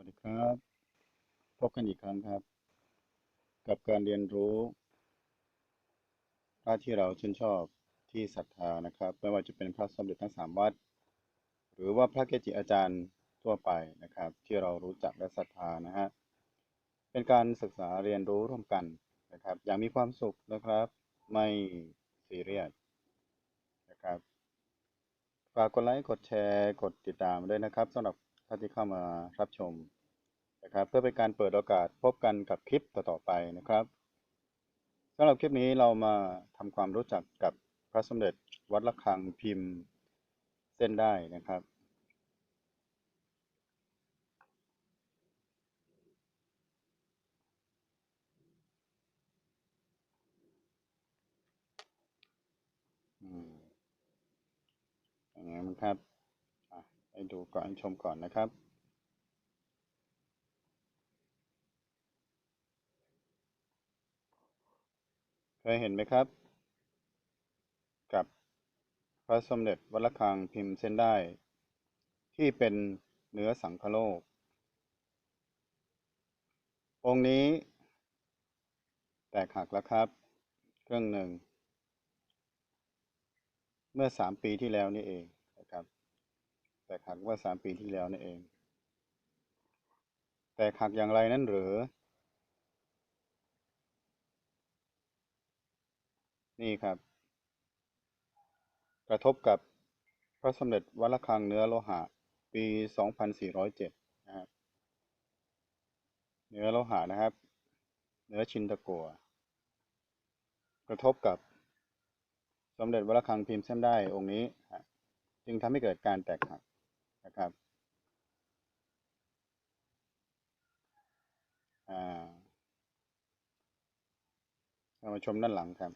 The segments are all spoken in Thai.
วัสดีครับ พบกันอีกครั้งครับ กับการเรียนรู้พระที่เราชื่นชอบที่ศรัทธานะครับ ไม่ว่าจะเป็นพระสมเด็จทั้งสามวัด หรือว่าพระเกจิอาจารย์ทั่วไปนะครับ ที่เรารู้จักและศรัทธานะฮะเป็นการศึกษาเรียนรู้ร่วมกันนะครับ อย่างมีความสุขนะครับ ไม่ซีเรียสนะครับฝากกดไลค์กดแชร์ กดติดตามด้วยนะครับสำหรับท่านที่เข้ามารับชม นะครับ เพื่อเป็นการเปิดโอกาสพบกันกับคลิปต่อๆไปนะครับสำหรับคลิปนี้เรามาทำความรู้จักกับพระสมเด็จวัดระฆังพิมพ์เส้นได้นะครับอย่างนี้นครับอะให้ดูก่อนชมก่อนนะครับ ยเห็นไหมครับ กับพระสมเด็จวัดระฆังพิมพ์เส้นได้ ที่เป็นเนื้อสังคโลก องค์นี้ แตกหักแล้วครับ เครื่องหนึ่ง เมื่อสามปีที่แล้วนี่เองนะครับ แตกหักเมื่อสามปีที่แล้วนี่เอง แตกหักอย่างไรนั่นหรือ นี่ครับ กระทบกับพระสมเด็จวัดระฆังเนื้อโลหะ ปี 2407 นะครับเนื้อโลหะนะครับ เนื้อชินตะกัว กระทบกับสมเด็จวัดระฆังพิมพ์เส้นได้องค์นี้ จึงทำให้เกิดการแตกหักนะครับเรามาชมด้านหลังครับ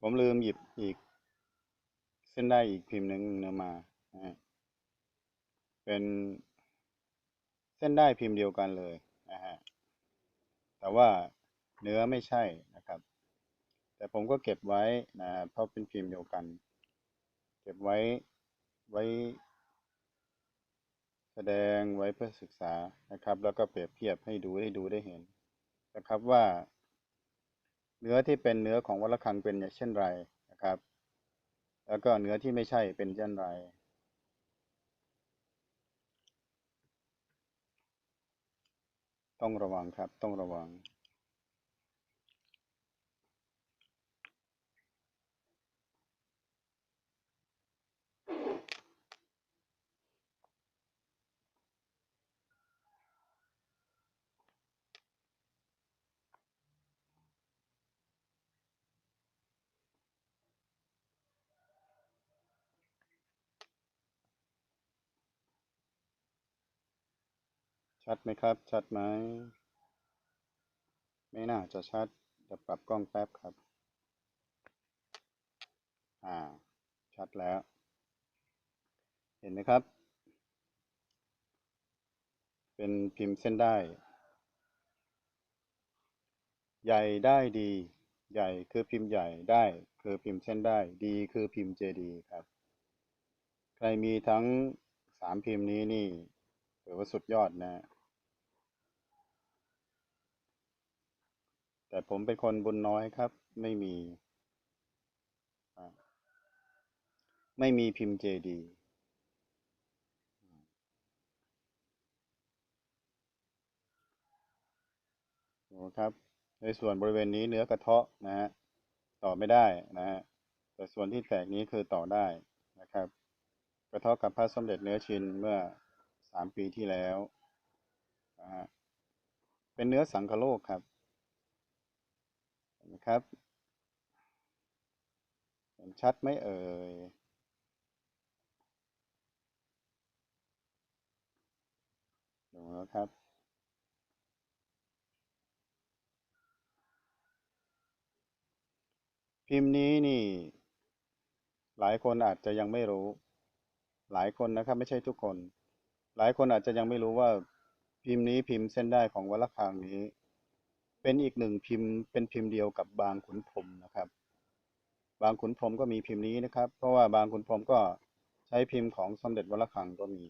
ผมลืมหยิบอีก เส้นได้อีกพิมพ์หนึ่งเนื้อมา เป็นเส้นได้พิมพ์เดียวกันเลยนะฮะ แต่ว่าเนื้อไม่ใช่นะครับ แต่ผมก็เก็บไว้นะเพราะเป็นพิมพ์เดียวกัน เก็บไว้ไว้ แสดงไว้เพื่อศึกษานะครับ แล้วก็เปรียบเทียบให้ดูให้ดูได้เห็นนะครับว่า เนื้อที่เป็นเนื้อของวัลระฆังเป็นเช่นไรนะครับ แล้วก็เนื้อที่ไม่ใช่เป็นเช่นไรต้องระวังครับ ต้องระวัง ชัดไหมครับ ชัดไหม ไม่น่าจะชัดจะปรับกล้องแป๊บครับ อ่า ชัดแล้ว เห็นไหมครับ เป็นพิมพ์เส้นได้ ใหญ่ได้ดี ใหญ่คือพิมพ์ใหญ่ได้ คือพิมพ์เส้นได้ ดีคือพิมพ์เจดีครับ ใครมีทั้งสามพิมพ์นี้นี่ถือว่าสุดยอดนะ แต่ผมเป็นคนบุญน้อยครับ ไม่มี ไม่มีพิมพ์เจดีดูครับ ในส่วนบริเวณนี้เนื้อกระเทาะนะฮะต่อไม่ได้นะฮะแต่ส่วนที่แตกนี้คือต่อได้นะครับ กระเทาะกับพระสมเด็จเนื้อชินเมื่อสามปีที่แล้วนะฮะเป็นเนื้อสังคโลกครับ นไหมครับเห็นชัดไหมเอ่ยดูแล้วครับพิมพ์นี้นี่ หลายคนอาจจะยังไม่รู้ หลายคนนะครับ ไม่ใช่ทุกคน หลายคนอาจจะยังไม่รู้ว่าพิมพ์นี้พิมพ์เส้นได้ของวัดระฆังนี้ เป็นอีกหนึ่งพิมพ์เป็นพิมพ์เดียวกับบางขุนพรมนะครับ บางขุนพรมก็มีพิมพ์นี้นะครับ เพราะว่าบางขุนพรมก็ใช้พิมพ์ของสมเด็จวระฆังก็มี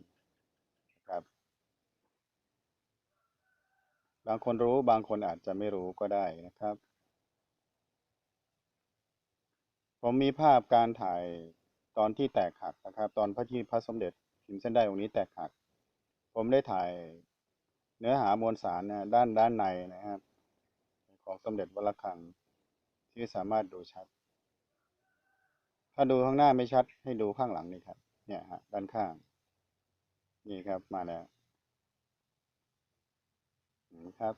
ครับ บางคนรู้บางคนอาจจะไม่รู้ก็ได้นะครับ ผมมีภาพการถ่ายตอนที่แตกหักนะครับ ตอนพระที่พระสมเด็จพิมพ์เส้นได้องนี้แตกหัก ผมได้ถ่ายเนื้อหามวลสารนะด้านด้านในนะครับ ของสมเด็จวัดระฆัง ที่สามารถดูชัด ถ้าดูข้างหน้าไม่ชัด ให้ดูข้างหลังนี่ครับ เนี่ยฮะด้านข้าง นี่ครับมาแล้วนี่ครับ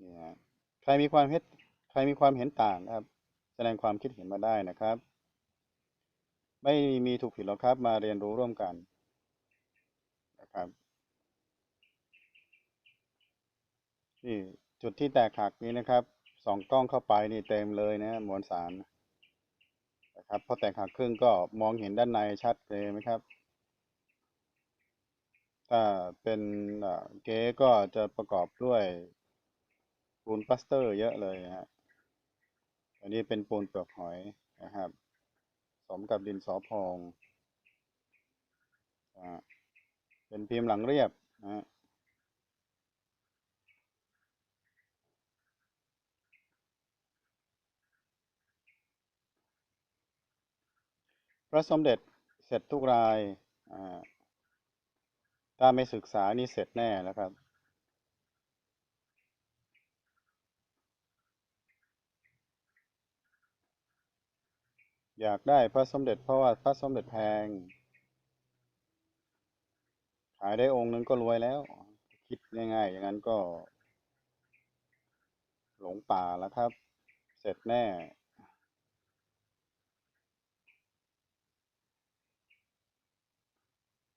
นี่ฮะใครมีความเห็นใครมีความเห็นต่างนะครับ แสดงความคิดเห็นมาได้นะครับ ไม่มีถูกผิดหรอกครับ มาเรียนรู้ร่วมกันนะครับ นี่จุดที่แตกหักนี้นะครับสองกล้องเข้าไปนี่เต็มเลยนะมวลสารนะครับพอแตกหักครึ่งก็มองเห็นด้านในชัดเลยไหมครับ ถ้าเป็นเก๊ก็จะประกอบด้วยปูนปลาสเตอร์เยอะเลยนะฮะอันนี้เป็นปูนเปลือกหอยนะครับ กับดินสอพองอเป็นพิมพ์หลังเรียบนะพระสมเด็จเสร็จทุกราย ถ้าไม่ศึกษานี่เสร็จแน่นะครับ อยากได้พระสมเด็จเพราะว่าพระสมเด็จแพง ขายได้องค์นึงก็รวยแล้ว คิดง่ายๆ อย่างนั้นก็ หลงป่าแล้วครับ เสร็จแน่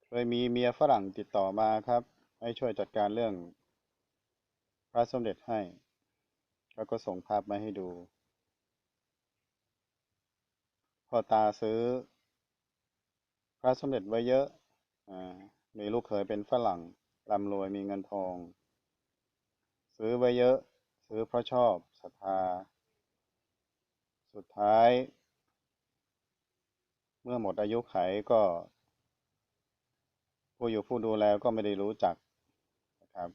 เคยมีเมียฝรั่งติดต่อมาครับ ให้ช่วยจัดการเรื่อง พระสมเด็จให้ แล้วก็ส่งภาพมาให้ดู พ่อตาซื้อ พระสมเด็จไว้เยอะอ่ามีลูกเขยเป็นฝรั่งร่ำรวยมีเงินทอง ซื้อไว้เยอะ ซื้อเพราะชอบศรัทธา สุดท้าย เมื่อหมดอายุไขก็ ผู้อยู่ผู้ดูแลก็ไม่ได้รู้จักนะครับ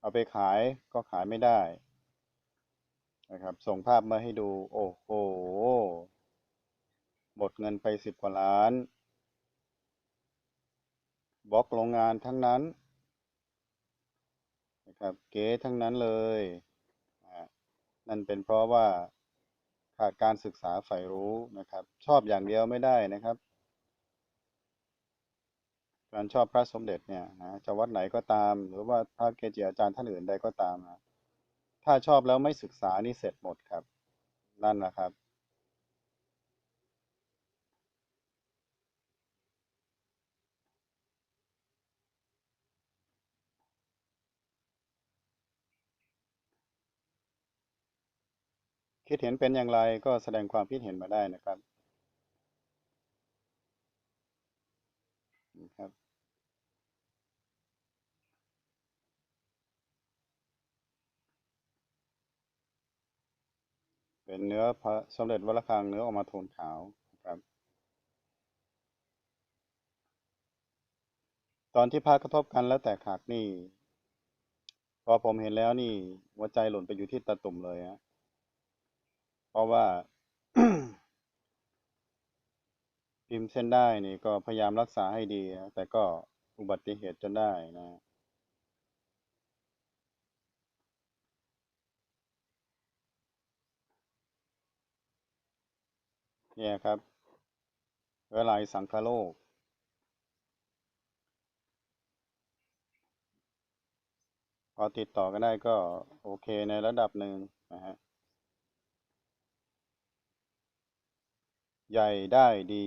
เอาไปขายก็ขายไม่ได้นะครับ ส่งภาพมาให้ดู โอ้โห หมดเงินไปสิบกว่าล้าน บล็อกโรงงานทั้งนั้นนะครับเก๋ทั้งนั้นเลยนั่นเป็นเพราะว่าขาดการศึกษาใฝ่รู้นะครับ ชอบอย่างเดียวไม่ได้นะครับ การชอบพระสมเด็จเนี่ยนะจะวัดไหนก็ตาม หรือว่าพระเกจิอาจารย์ท่านอื่นใดก็ตามนะถ้าชอบแล้วไม่ศึกษานี่เสร็จหมดครับ นั่นแหละครับ คิดเห็นเป็นอย่างไรก็แสดงความคิดเห็นมาได้นะครับครับ เป็นเนื้อพระสมเด็จวัดระฆังเนื้อออกมาโทนขาวนะครับ ตอนที่พระกระทบกันแล้วแตกหักนี่พอผมเห็นแล้วนี่หัวใจหล่นไปอยู่ที่ตาตุ่มเลยฮะ เพราะว่าพิมพ์เส้นได้นี่ก็พยายามรักษาให้ดีนะแต่ก็อุบัติเหตุจนได้นะเนี่ยครับ เวลายสังคโลก พอติดต่อกันได้ก็โอเคในระดับหนึ่งนะฮะ ใหญ่ได้ดี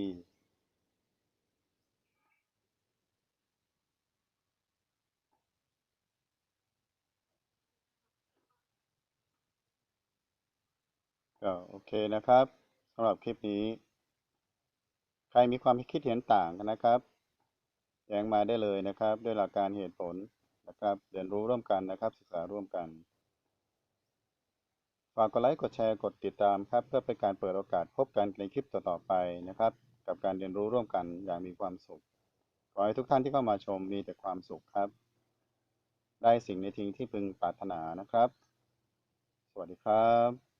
ก็โอเคนะครับสำหรับคลิปนี้ ใครมีความคิดเห็นต่างกันนะครับแจ้งมาได้เลยนะครับ ด้วยหลักการเหตุผลนะครับ เรียนรู้ร่วมกันนะครับ ศึกษาร่วมกัน ฝากกดไลค์กดแชร์กดติดตามครับ เพื่อเป็นการเปิดโอกาสพบกันในคลิปต่อๆไปนะครับ กับการเรียนรู้ร่วมกันอย่างมีความสุขขอให้ทุกท่านที่เข้ามาชมมีแต่ความสุขครับ ได้สิ่งในทิ้งที่พึงปรารถนานะครับ สวัสดีครับ